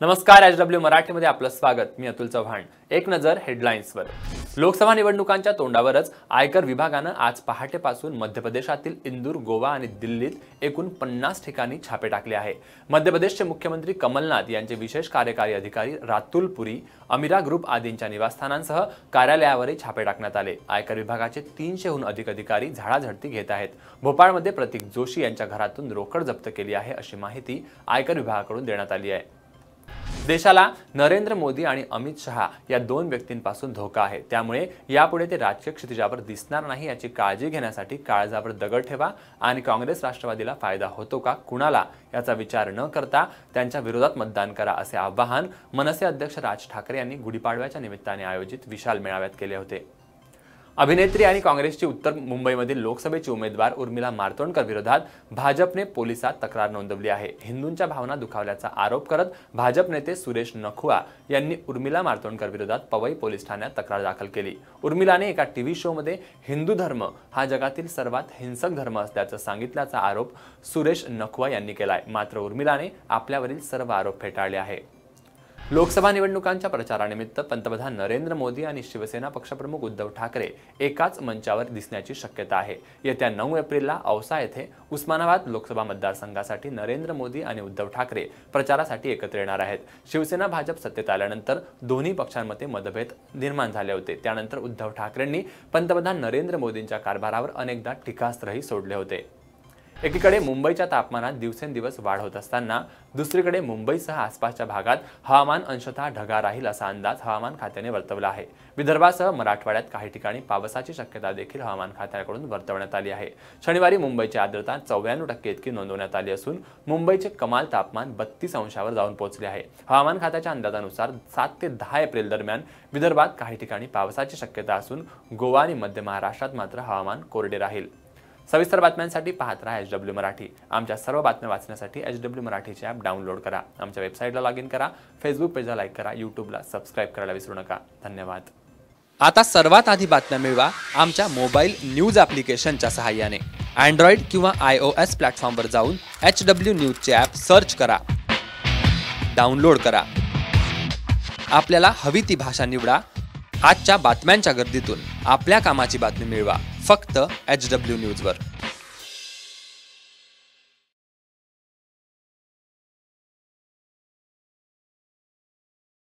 नमस्कार H W मराठीमध्ये आपलं स्वागत. मी अतुल चव्हाण. एक नजर हेडलाईन्सवर लोकसभा निवडणुकांच्या तोंडावरच आयकर विभागानं आज पहाटेपासून मध्य प्रदेशातील इंदूर गोवा आणि दिल्लीत एकूण पन्नास ठिकाणी छापे टाकले आहे. मध्य प्रदेशचे मुख्यमंत्री कमलनाथ यांचे विशेष कार्यकारी अधिकारी रातुल पुरी अमिरा ग्रुप आदींच्या निवासस्थानांसह कार्यालयावरही छापे टाकण्यात आले. आयकर विभागाचे तीनशेहून अधिक अधिकारी झाडाझडती घेत आहेत. भोपाळमध्ये प्रतीक जोशी यांच्या घरातून रोकड जप्त केली आहे अशी माहिती आयकर विभागाकडून देण्यात आली आहे. देशाला नरेंद्र मोदी आणि अमित शहा या दोन व्यक्तींपासून धोका आहे. त्यामुळे यापुढे ते राजकीय क्षितिजावर दिसणार नाही याची काळजी घेण्यासाठी काळजावर दगड ठेवा आणि काँग्रेस राष्ट्रवादीला फायदा होतो का कुणाला याचा विचार न करता त्यांच्या विरोधात मतदान करा असे आवाहन मनसे अध्यक्ष राज ठाकरे यांनी गुढीपाडव्याच्या निमित्ताने आयोजित विशाल मेळाव्यात केले होते. अभिनेत्री आणि काँग्रेसची उत्तर मुंबईमधील लोकसभेची उमेदवार उर्मिला मार्तोंडकर विरोधात भाजपने पोलिसात तक्रार नोंदवली आहे. हिंदूंच्या भावना दुखावल्याचा आरोप करत भाजप नेते सुरेश नखुआ यांनी उर्मिला मार्तोंडकर विरोधात पवई पोलीस ठाण्यात तक्रार दाखल केली. उर्मिलाने एका टीव्ही शोमध्ये हिंदू धर्म हा जगातील सर्वात हिंसक धर्म असल्याचं सांगितल्याचा आरोप सुरेश नखुआ यांनी केलाय. मात्र उर्मिलाने आपल्यावरील सर्व आरोप फेटाळले आहे लोकसभा निवडणुकांच्या प्रचारानिमित्त पंतप्रधान नरेंद्र मोदी आणि शिवसेना पक्षप्रमुख उद्धव ठाकरे एकाच मंचावर दिसण्याची शक्यता आहे. येत्या नऊ एप्रिलला औसा येथे उस्मानाबाद लोकसभा मतदारसंघासाठी नरेंद्र मोदी आणि उद्धव ठाकरे प्रचारासाठी एकत्र येणार आहेत. शिवसेना भाजप सत्तेत आल्यानंतर दोन्ही पक्षांमध्ये मतभेद निर्माण झाले होते. त्यानंतर उद्धव ठाकरेंनी पंतप्रधान नरेंद्र मोदींच्या कारभारावर अनेकदा टीकास्त्रही सोडले होते. एकीकडे मुंबईच्या तापमानात दिवसेंदिवस वाढ होत असताना दुसरीकडे मुंबईसह आसपासच्या भागात हवामान अंशतः ढगाळ राहील असा अंदाज हवामान खात्याने वर्तवला आहे. विदर्भासह मराठवाड्यात काही ठिकाणी पावसाची शक्यता देखील हवामान खात्याकडून वर्तवण्यात आली आहे. शनिवारी मुंबईची आर्द्रता चौऱ्याण्णव टक्के इतकी नोंदवण्यात आली असून मुंबईचे कमाल तापमान बत्तीस अंशावर जाऊन पोहोचले आहे. हवामान खात्याच्या अंदाजानुसार सात ते दहा एप्रिल दरम्यान विदर्भात काही ठिकाणी पावसाची शक्यता असून गोवा आणि मध्य महाराष्ट्रात मात्र हवामान कोरडे राहील. सविस्तर बातम्यांसाठी पाहत राहा एच डब्ल्यू मराठी. आमच्या सर्व बातम्या वाचण्यासाठी एच डब्ल्यू मराठीचे ॲप डाउनलोड करा. आमच्या वेबसाईटला लॉग इन करा. फेसबुक पेजला लाईक करा. यूट्यूबला सबस्क्राईब करायला विसरू नका. धन्यवाद. आता सर्वात आधी बातम्या मिळवा आमच्या मोबाईल न्यूज ॲप्लिकेशनच्या सहाय्याने. अँड्रॉइड किंवा आय ओ एस प्लॅटफॉर्मवर जाऊन एच डब्ल्यू न्यूजचे ॲप सर्च करा. डाउनलोड करा. आपल्याला हवी ती भाषा निवडा. आजच्या बातम्यांच्या गर्दीतून आपल्या कामाची बातमी मिळवा. फक्त एच डब्ल्यू न्यूजवर